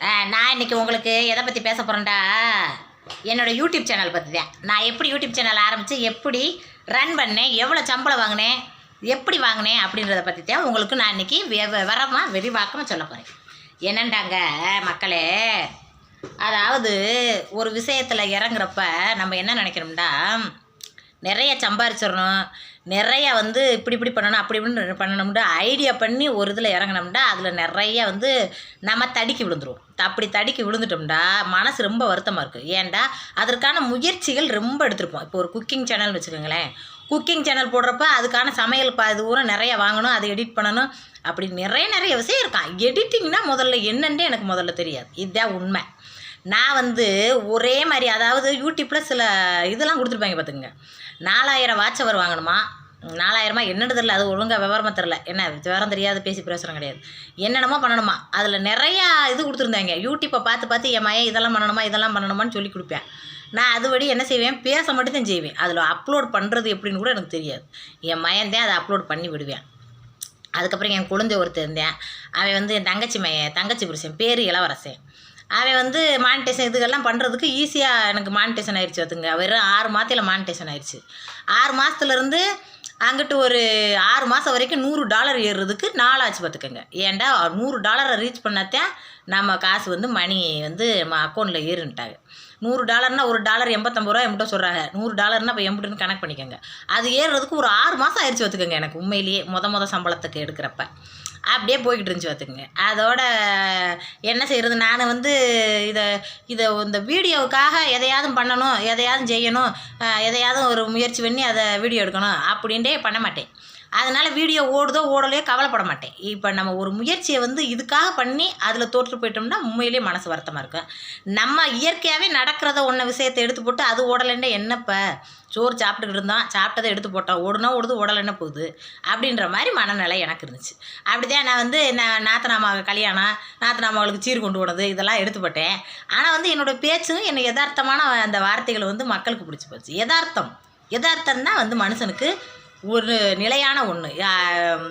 நான் இன்னைக்கு உங்களுக்கு எதை பற்றி பேச போகிறேன்டா என்னோட யூடியூப் சேனல் பற்றி தான். நான் எப்படி யூடியூப் சேனல் ஆரம்பித்து எப்படி ரன் பண்ணேன் எவ்வளோ சம்பளம் வாங்கினேன் எப்படி வாங்கினேன் அப்படின்றத பற்றி தான் உங்களுக்கு நான் இன்னைக்கு வரமாக விரிவாக்கமாக சொல்ல போகிறேன் என்னண்டாங்க மக்களே? அதாவது ஒரு விஷயத்தில் இறங்குறப்ப நம்ம என்ன நினைக்கிறோம்டா? நிறைய சம்பாரிச்சிடணும். நிறைய வந்து இப்படி இப்படி பண்ணணும் அப்படி இப்படின்னு பண்ணணும்டா ஐடியா பண்ணி ஒரு இதில் இறங்கினோம்டா அதில் நிறைய வந்து நம்ம தடுக்கி விழுந்துருவோம். அப்படி தடுக்கி விழுந்துட்டோம்டா மனசு ரொம்ப வருத்தமாக இருக்குது ஏன்டா? அதற்கான முயற்சிகள் ரொம்ப எடுத்திருப்போம். இப்போ ஒரு குக்கிங் சேனல் வச்சுக்கோங்களேன். குக்கிங் சேனல் போடுறப்ப அதுக்கான சமையல் பா இது ஊரம் நிறைய வாங்கணும் அதை எடிட் பண்ணணும். அப்படி நிறைய நிறைய விஷயம் இருக்கான் எடிட்டிங்னா முதல்ல என்னென்னே எனக்கு முதல்ல தெரியாது. இதுதான் உண்மை. நான் வந்து ஒரே மாதிரி அதாவது யூடியூப்பில் சில இதெல்லாம் கொடுத்துருப்பாங்க பார்த்துங்க நாலாயிரம் வாட்ச் அவர் வாங்கணுமா? நாலாயிரமா? என்னன்னு தெரில அது ஒழுங்காக விவரமாக தெரில என்ன விவரம் தெரியாது பேசி பிரயோசனம் கிடையாது. என்னென்னமோ பண்ணணுமா? அதில் நிறையா இது கொடுத்துருந்தாங்க. யூடியூப்பை பார்த்து பார்த்து என் மயம் இதெல்லாம் பண்ணணுமா? இதெல்லாம் பண்ணணுமான்னு சொல்லி கொடுப்பேன். நான் அதுபடி என்ன செய்வேன்? பேச மட்டும்தான் செய்வேன். அதில் அப்லோட் பண்ணுறது எப்படின்னு கூட எனக்கு தெரியாது. என் மயன்தான் அதை அப்லோட் பண்ணி விடுவேன். அதுக்கப்புறம் என் குழந்தை ஒருத்தர் இருந்தேன். அவன் வந்து என் தங்கச்சி மையன் தங்கச்சி புருஷன் பேர் இளவரசன். அவன் வந்து மானிட்டேஷன் இதுக்கெல்லாம் பண்ணுறதுக்கு ஈஸியாக எனக்கு மானிட்டேஷன் ஆயிடுச்சு அதுங்க வெறும் ஆறு மாதத்தில் மானிட்டேஷன் ஆயிடுச்சு. ஆறு மாதத்துலேருந்து அங்கிட்டு ஒரு ஆறு மாதம் வரைக்கும் நூறு டாலர் ஏறுறதுக்கு நாளாச்சு பார்த்துக்கோங்க ஏன்டா நூறு டாலரை ரீச் பண்ணாதான் நம்ம காசு வந்து மணி வந்து நம்ம அக்கௌண்ட்டில் ஏறுன்ட்டாங்க. நூறு டாலர்னா ஒரு டாலர் எண்பத்தொம்பது ரூபா எம்பிட்ட சொல்கிறாங்க நூறு டாலர்னா இப்போ எம்பிட்டுன்னு கணக்கு பண்ணிக்கோங்க. அது ஏறுறதுக்கு ஒரு ஆறு மாதம் ஆயிடுச்சு பார்த்துக்கோங்க எனக்கு உண்மையிலேயே மொத மொதல் சம்பளத்துக்கு எடுக்கிறப்ப. அப்படியே போய்கிட்டு இருந்துச்சு பார்த்துக்குங்க. அதோட என்ன செய்கிறது நான் வந்து இதை இதை இந்த வீடியோவுக்காக எதையாவது பண்ணணும் எதையாவது செய்யணும் எதையாவது ஒரு முயற்சி பண்ணி அதை வீடியோ எடுக்கணும் அப்படின்ட்டே பண்ண மாட்டேன். அதனால் வீடியோ ஓடுதோ ஓடலையோ கவலைப்பட மாட்டேன். இப்போ நம்ம ஒரு முயற்சியை வந்து இதுக்காக பண்ணி அதில் தோற்று போயிட்டோம்னா உண்மையிலேயே மனசு வருத்தமாக இருக்கும். நம்ம இயற்கையாகவே நடக்கிறத ஒன்றை விஷயத்தை எடுத்து போட்டு அது ஓடலைன்னா என்னப்போ? சோறு சாப்பிட்டுக்கிட்டு இருந்தோம் சாப்பிட்டதை எடுத்து போட்டோம் ஓடுனா ஓடுது ஓடலைன்னா போகுது. அப்படின்ற மாதிரி மனநிலை எனக்கு இருந்துச்சு. அப்படிதான் நான் வந்து நான் நாத்தனாமாவுக்கு கல்யாணம் நாத்தனாமாவுக்கு சீர் கொண்டு போனது இதெல்லாம் எடுத்துப்பட்டேன் ஆனால் வந்து என்னோட பேச்சும் என்னை யதார்த்தமான அந்த வார்த்தைகள் வந்து மக்களுக்கு பிடிச்சி போச்சு. யதார்த்தம். யதார்த்தம் தான் வந்து மனுஷனுக்கு ஒரு நிலையான ஒன்று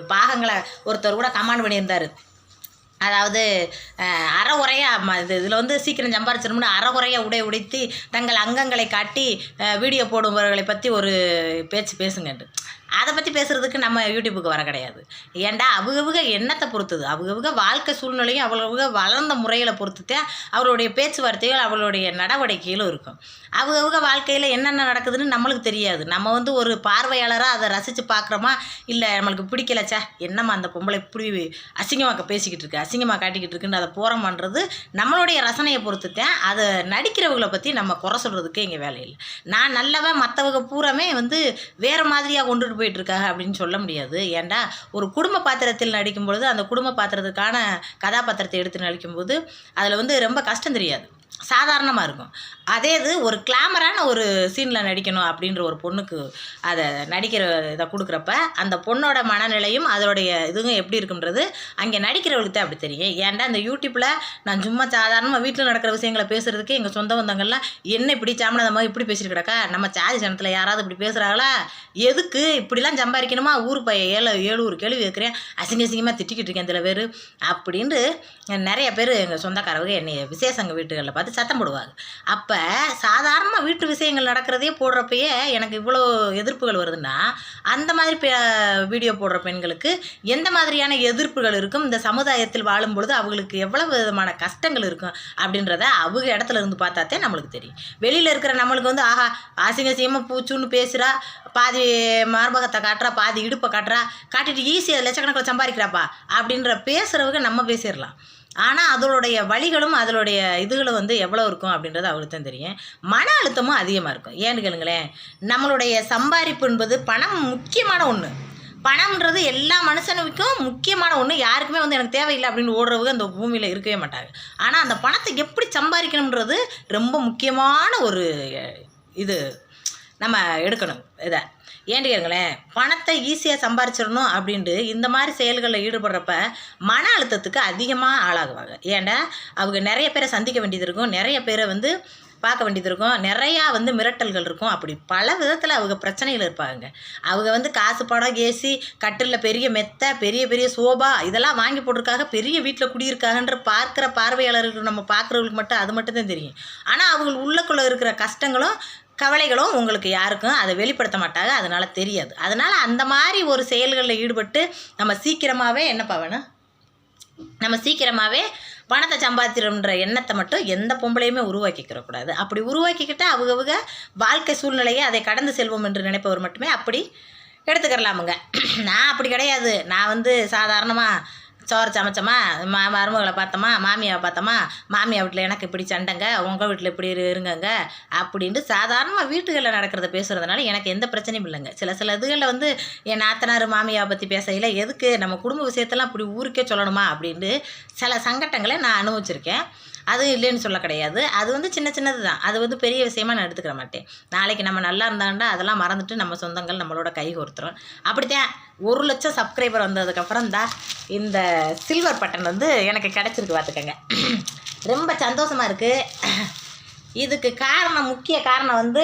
பாகங்களை ஒருத்தர் கூட கமாண்ட் பண்ணியிருந்தார். அதாவது அறகுறையாக ம இது இதில் வந்து சீக்கிரம் சம்பாரிச்சிடணும்னு அறகுறையாக உடை உடைத்து தங்கள் அங்கங்களை காட்டி வீடியோ போடுபவர்களை பற்றி ஒரு பேச்சு பேசுங்கன்ட்டு அதை பற்றி பேசுகிறதுக்கு நம்ம யூடியூப்புக்கு வர கிடையாது. ஏன்டா அவகவுக எண்ணத்தை பொறுத்தது. அவகவுக வாழ்க்கை சூழ்நிலையும் அவ்வளவுக வளர்ந்த முறையில் பொறுத்துதான் அவருடைய பேச்சுவார்த்தைகள் அவளுடைய நடவடிக்கைகளும் இருக்கும். அவகவுக வாழ்க்கையில் என்னென்ன நடக்குதுன்னு நம்மளுக்கு தெரியாது. நம்ம வந்து ஒரு பார்வையாளராக அதை ரசித்து பார்க்குறோமா? இல்லை நம்மளுக்கு பிடிக்கலச்சா? என்னம்மா அந்த பொம்பளை இப்படி அசிங்கமாக்க பேசிக்கிட்டு இருக்கா? அசிங்கமாக காட்டிக்கிட்டு இருக்குன்னு அதை போகிறோம் பண்ணுறது நம்மளுடைய ரசனையை பொறுத்து அதை நடிக்கிறவங்களை பற்றி நம்ம குறை சொல்கிறதுக்கு எங்கள் வேலையில் நான் நல்லவன் மற்றவங்க பூராமே வந்து வேறு மாதிரியாக கொண்டுட்டு போயிட்டுருக்காங்க அப்படின்னு சொல்ல முடியாது. ஏன்டா? ஒரு குடும்ப பாத்திரத்தில் நடிக்கும் பொழுது அந்த குடும்ப பாத்திரத்துக்கான கதாபாத்திரத்தை எடுத்து நடிக்கும்போது அதில் வந்து ரொம்ப கஷ்டம் தெரியாது. சாதாரணமாக இருக்கும். அதே இது ஒரு கிளாமரான ஒரு சீனில் நடிக்கணும் அப்படின்ற ஒரு பொண்ணுக்கு அதை நடிக்கிற இதை கொடுக்குறப்ப அந்த பொண்ணோட மனநிலையும் அதோடைய இதுவும் எப்படி இருக்குன்றது அங்கே நடிக்கிறவளுக்கு தான் அப்படி தெரியும். ஏன்டா இந்த யூடியூப்பில் நான் சும்மா சாதாரணமாக வீட்டில் நடக்கிற விஷயங்களை பேசுகிறதுக்கு எங்கள் சொந்த பந்தங்கள்லாம் என்ன இப்படி சாமனதமாக இப்படி பேசிட்டு கிடக்கா? நம்ம சாதி சனத்தில் யாராவது இப்படி பேசுகிறாங்களா எதுக்கு இப்படிலாம் சம்பாதிக்கணுமா ஊர் பைய ஏழு ஏழு ஒரு கேள்வி கேட்குறேன். அசிங்க அசிங்கமாக திட்டிக்கிட்டு இருக்கேன் சில பேர். அப்படின்ட்டு நிறைய பேர் எங்கள் சொந்தக்காரவங்க என்னை விசேஷங்க வீட்டுகளில் பார்த்து சத்தம் போடுவாங்க. அப்போ சாதாரணமாக வீட்டு விஷயங்கள் நடக்கிறதே போடுறப்பயே எனக்கு இவ்வளோ எதிர்ப்புகள் வருதுன்னா அந்த மாதிரி பே வீடியோ போடுற பெண்களுக்கு எந்த மாதிரியான எதிர்ப்புகள் இருக்கும்? இந்த சமுதாயத்தில் வாழும் பொழுது அவங்களுக்கு எவ்வளவு விதமான கஷ்டங்கள் இருக்கும்? அப்படின்றத அவங்க இடத்துல இருந்து பார்த்தாத்தே நம்மளுக்கு தெரியும். வெளியில் இருக்கிற நம்மளுக்கு வந்து ஆஹா அசிங்க அசிங்கமாக பூச்சுன்னு பேசுகிறா பாதி மார்பகத்தை காட்டுறா பாதி இடுப்பை காட்டுறா காட்டிட்டு ஈஸியாக லட்சக்கணக்கில் சம்பாதிக்கிறாப்பா? அப்படின்ற பேசுகிறவங்க நம்ம பேசிடலாம். ஆனால் அதனுடைய வழிகளும் அதனுடைய இதுகளும் வந்து எவ்வளோ இருக்கும் அப்படின்றது அவளுக்கு தான் தெரியும். மன அழுத்தமும் அதிகமாக இருக்கும். ஏன்னு கேளுங்களேன் நம்மளுடைய சம்பாதிப்பு என்பது பணம் முக்கியமான ஒன்று பணம்ன்றது எல்லா மனுஷனுக்கும் முக்கியமான ஒன்று யாருக்குமே வந்து எனக்கு தேவையில்லை அப்படின்னு ஓடுறவங்க அந்த பூமியில் இருக்கவே மாட்டாங்க. ஆனால் அந்த பணத்தை எப்படி சம்பாதிக்கணுன்றது ரொம்ப முக்கியமான ஒரு இது நம்ம எடுக்கணும். இதை. ஏன்னு கேளுங்களேன் பணத்தை ஈஸியாக சம்பாரிச்சிடணும் அப்படின்ட்டு இந்த மாதிரி செயல்களில் ஈடுபடுறப்ப மன அழுத்தத்துக்கு அதிகமாக ஆளாகுவாங்க. ஏன்டா அவங்க நிறைய பேரை சந்திக்க வேண்டியது இருக்கும் நிறைய பேரை வந்து பார்க்க வேண்டியது இருக்கும் நிறையா வந்து மிரட்டல்கள் இருக்கும். அப்படி பல விதத்தில் அவங்க பிரச்சனைகள் இருப்பாங்க. அவங்க வந்து காசு படம் ஏசி கட்டிலில் பெரிய மெத்தை பெரிய பெரிய சோபா இதெல்லாம் வாங்கி போட்டிருக்காங்க. பெரிய வீட்டில் குடியிருக்காங்கன்ற பார்க்குற பார்வையாளர்களுக்கு நம்ம பார்க்குறவங்களுக்கு மட்டும் அது மட்டும் தான் தெரியும். ஆனால் அவங்க உள்ளக்குள்ளே இருக்கிற கஷ்டங்களும் கவலைகளும் உங்களுக்கு யாருக்கும் அதை வெளிப்படுத்த மாட்டாங்க. அதனால் தெரியாது. அதனால் அந்த மாதிரி ஒரு செயல்களில் ஈடுபட்டு நம்ம சீக்கிரமாகவே என்னப்பா வேணும் நம்ம சீக்கிரமாகவே பணத்தை சம்பாதிச்சிடும்ன்ற எண்ணத்தை மட்டும் எந்த பொம்பளையுமே உருவாக்கிக்கிற கூடாது. அப்படி உருவாக்கிக்கிட்டா அவங்கவுங்க வாழ்க்கை சூழ்நிலையை அதை கடந்து செல்வோம் என்று நினைப்பவர் மட்டுமே அப்படி எடுத்துக்கிறலாமுங்க. நான் அப்படி கிடையாது. நான் வந்து சாதாரணமாக சோறு சமைச்சோமா? மா மருமகளை பார்த்தோமா? மாமியாவை பார்த்தோமா? மாமியா வீட்டில் எனக்கு இப்படி சண்டைங்க உங்கள் வீட்டில் இப்படி இருங்கங்க அப்படின்ட்டு சாதாரணமாக வீட்டுகளில் நடக்கிறத பேசுகிறதுனால எனக்கு எந்த பிரச்சனையும் இல்லைங்க. சில சில இதுகளில் வந்து என் நாத்தனார் மாமியாவை பற்றி பேசையில் எதுக்கு நம்ம குடும்ப விஷயத்தெல்லாம் இப்படி ஊருக்கே சொல்லணுமா அப்படின்ட்டு சில சங்கட்டங்களை நான் அனுபவிச்சிருக்கேன். அது இல்லைன்னு சொல்ல கிடையாது. அது வந்து சின்ன சின்னது தான். அது வந்து பெரிய விஷயமா நான் எடுத்துக்கிற மாட்டேன். நாளைக்கு நம்ம நல்லா இருந்தாண்டா அதெல்லாம் மறந்துட்டு நம்ம சொந்தங்கள் நம்மளோட கை கோர்த்துரும். அப்படித்தான் ஒரு லட்சம் சப்ஸ்கிரைபர் வந்ததுக்கப்புறம் தான் இந்த சில்வர் பட்டன் வந்து எனக்கு கிடச்சிருக்கு பார்த்துக்கங்க. ரொம்ப சந்தோஷமாக இருக்குது இதுக்கு காரணம் முக்கிய காரணம் வந்து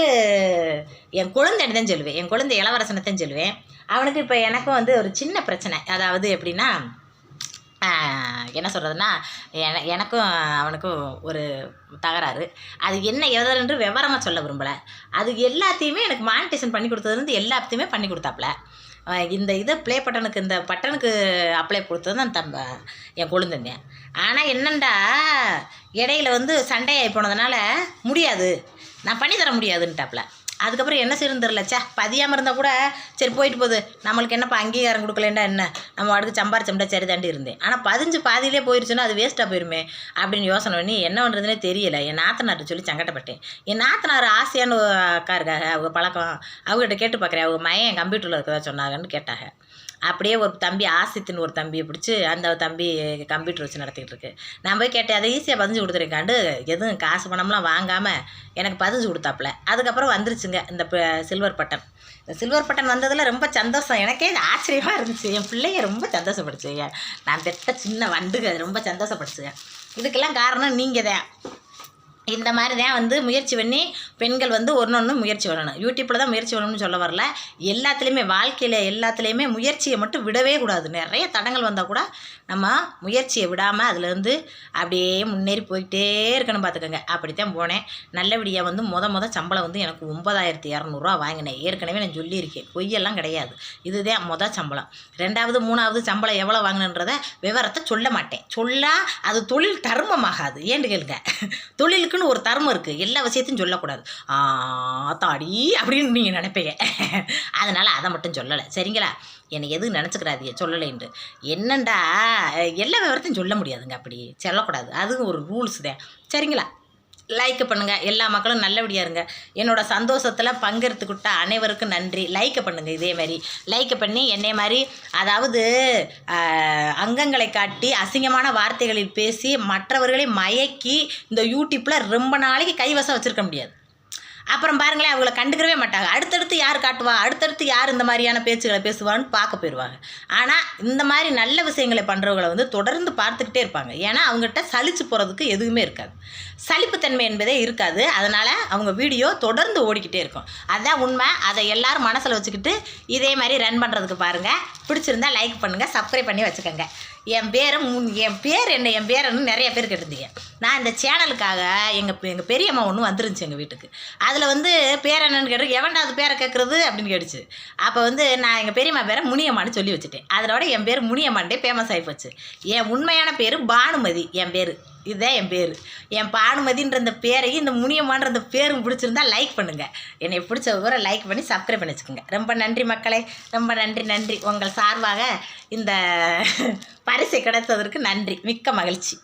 என் குழந்தை தான் சொல்லுவேன். என் குழந்தை இளவரசனை தான் சொல்லுவேன். அவனுக்கு இப்போ எனக்கும் வந்து ஒரு சின்ன பிரச்சனை. அதாவது எப்படின்னா என்ன சொல்கிறதுனா என எனக்கும் அவனுக்கும் ஒரு தகராறு. அது என்ன எதென்று விவரமாக சொல்ல விரும்பலை. அது எல்லாத்தையுமே எனக்கு மானிட்டேஷன் பண்ணி கொடுத்ததுலேருந்து எல்லாத்தையுமே பண்ணி கொடுத்தாப்புல இந்த இதை ப்ளே பட்டனுக்கு இந்த பட்டனுக்கு அப்ளை கொடுத்தது தான் தம்ப என் கொழுந்தங்க. ஆனால் என்னண்டா இடையில வந்து சண்டையாகி போனதுனால முடியாது. நான் பண்ணி தர முடியாதுன்ட்டாப்புல அதுக்கப்புறம் என்ன செய்யணும் தெரில சே பதியாமல் இருந்தால் கூட சரி போயிட்டு போகுது. நம்மளுக்கு என்னப்பா அங்கீகாரம் கொடுக்கலன்னா என்ன? நம்ம அடுத்து சம்பாரிச்சோம்டா சரி தாண்டி இருந்தேன். ஆனால் பதிஞ்சு பாதியிலே போயிருச்சுன்னா அது வேஸ்ட்டாக போயிருமே அப்படின்னு யோசனை பண்ணி என்ன பண்ணுறதுனே தெரியல. என் நாத்தனார்ட்ட சொல்லி சங்கடப்பட்டேன். என் நாத்தனார் ஆசையான அக்கா இருக்காங்க. அவங்க பழக்கம். அவங்ககிட்ட கேட்டு பார்க்குறேன் அவங்க மையன் கம்ப்யூட்டரில் இருக்கிறதா சொன்னாங்கன்னு கேட்டாங்க. அப்படியே ஒரு தம்பி ஆசித்துன்னு ஒரு தம்பியை பிடிச்சி அந்த தம்பி கம்ப்யூட்டர் வச்சு நடத்திக்கிட்டு இருக்கு. நான் போய் கேட்டேன் அதை ஈஸியாக பதிஞ்சு கொடுத்துருக்காண்டு எதுவும் காசு பணம்லாம் வாங்காமல் எனக்கு பதிஞ்சு கொடுத்தாப்புல. அதுக்கப்புறம் வந்துருச்சுங்க இந்த சில்வர் பட்டன் இந்த சில்வர் பட்டன் வந்ததில் ரொம்ப சந்தோஷம். எனக்கே ஆச்சரியமாக இருந்துச்சு. என் பிள்ளைய ரொம்ப சந்தோஷப்படுச்சுங்க. நான் பெற்ற சின்ன வண்டுக ரொம்ப சந்தோஷப்படுச்சுங்க. இதுக்கெல்லாம் காரணம் நீங்கள் தான் இந்த மாதிரி தான் வந்து முயற்சி பண்ணி பெண்கள் வந்து ஒன்று ஒன்று முயற்சி பண்ணணும். யூடியூப்பில் தான் முயற்சி பண்ணணும்னு சொல்ல வரல. எல்லாத்துலேயுமே வாழ்க்கையில் எல்லாத்துலேயுமே முயற்சியை மட்டும் விடவே கூடாது. நிறைய தடங்கள் வந்தால் கூட நம்ம முயற்சியை விடாமல் அதுலேருந்து அப்படியே முன்னேறி போயிட்டே இருக்கணும் பார்த்துக்கோங்க அப்படித்தான் போனேன். நல்லபடியாக வந்து முத மொதல் சம்பளம் வந்து எனக்கு ஒன்பதாயிரத்தி இரநூறுவா வாங்கினேன். ஏற்கனவே நான் சொல்லியிருக்கேன். பொய்யெல்லாம் கிடையாது. இதுதான் மொதல் சம்பளம். ரெண்டாவது மூணாவது சம்பளம் எவ்வளோ வாங்கினன்றதை விவரத்தை சொல்ல மாட்டேன். சொல்லா அது தொழில் தர்மமாகாது. ஏன்னு கேளுங்க. தொழிலுக்கு தொழிலுக்குன்னு ஒரு தர்மம் இருக்குது எல்லா விஷயத்தையும் சொல்லக்கூடாது. தாடி அப்படின்னு நீங்கள் நினைப்பீங்க. அதனால் அதை மட்டும் சொல்லலை. சரிங்களா? என்னை எதுவும் நினச்சிக்கிறாதிய சொல்லலைன்ட்டு என்னண்டா? எல்லா விவரத்தையும் சொல்ல முடியாதுங்க அப்படி. சொல்லக்கூடாது. அதுவும் ஒரு ரூல்ஸ் தான். சரிங்களா? லைக் பண்ணுங்கள் எல்லா மக்களும் நல்லபடியாக இருங்க. என்னோடய சந்தோஷத்தில் பங்கெடுத்துக்கிட்ட அனைவருக்கும் நன்றி. லைக் பண்ணுங்கள் இதே மாதிரி. லைக் பண்ணி என்னை மாதிரி அதாவது அங்கங்களை காட்டி அசிங்கமான வார்த்தைகளில் பேசி மற்றவர்களை மயக்கி இந்த யூடியூப்பில் ரொம்ப நாளைக்கு கைவசம் வச்சுருக்க முடியாது. அப்புறம் பாருங்களேன் அவங்கள கண்டுக்கிறவே மாட்டாங்க. அடுத்தடுத்து யார் காட்டுவா? அடுத்தடுத்து யார் இந்த மாதிரியான பேச்சுகளை பேசுவான்னு பார்க்க போயிடுவாங்க. ஆனால் இந்த மாதிரி நல்ல விஷயங்களை பண்ணுறவங்களை வந்து தொடர்ந்து பார்த்துக்கிட்டே இருப்பாங்க. ஏன்னா அவங்ககிட்ட சலிச்சு போகிறதுக்கு எதுவுமே இருக்காது. சலிப்புத்தன்மை என்பதே இருக்காது. அதனால் அவங்க வீடியோ தொடர்ந்து ஓடிக்கிட்டே இருக்கும். அதுதான் உண்மை. அதை எல்லாரும் மனசில் வச்சுக்கிட்டு இதே மாதிரி ரன் பண்ணுறதுக்கு பாருங்கள் பிடிச்சிருந்தா லைக் பண்ணுங்கள் சப்ஸ்கிரைப் பண்ணி வச்சுக்கோங்க. என் பேரை முன் என் பேர் என்ன என் பேரன்னு நிறைய பேர் கேட்டிருந்தீங்க. நான் இந்த சேனலுக்காக எங்கள் எங்கள் பெரியம்மா ஒன்று வந்துருந்துச்சு எங்கள் வீட்டுக்கு. அதில் வந்து பேர் என்னன்னு கேட்டு எவன்டாவது பேரை கேட்குறது அப்படின்னு கேட்டுச்சு. அப்போ வந்து நான் எங்கள் பெரியம்மா பேரை முனியம்மான்னு சொல்லி வச்சுட்டேன். அதோட என் பேர் முனியம்மான்டே ஃபேமஸ் ஆகி போச்சு. என் உண்மையான பேர் பானுமதி என் பேர். இதுதான் என் பேர். என் பானுமதின்ற இந்த பேரையும் இந்த முனியம்மான்ற இந்த பேரும் பிடிச்சிருந்தா லைக் பண்ணுங்கள் என்னை பிடிச்ச விவரம் லைக் பண்ணி சப்ஸ்கிரைப் பண்ணி வச்சுக்கோங்க. ரொம்ப நன்றி மக்களே. ரொம்ப நன்றி நன்றி. உங்கள் சார்பாக இந்த பரிசை கிடைத்ததற்கு நன்றி. மிக்க மகிழ்ச்சி.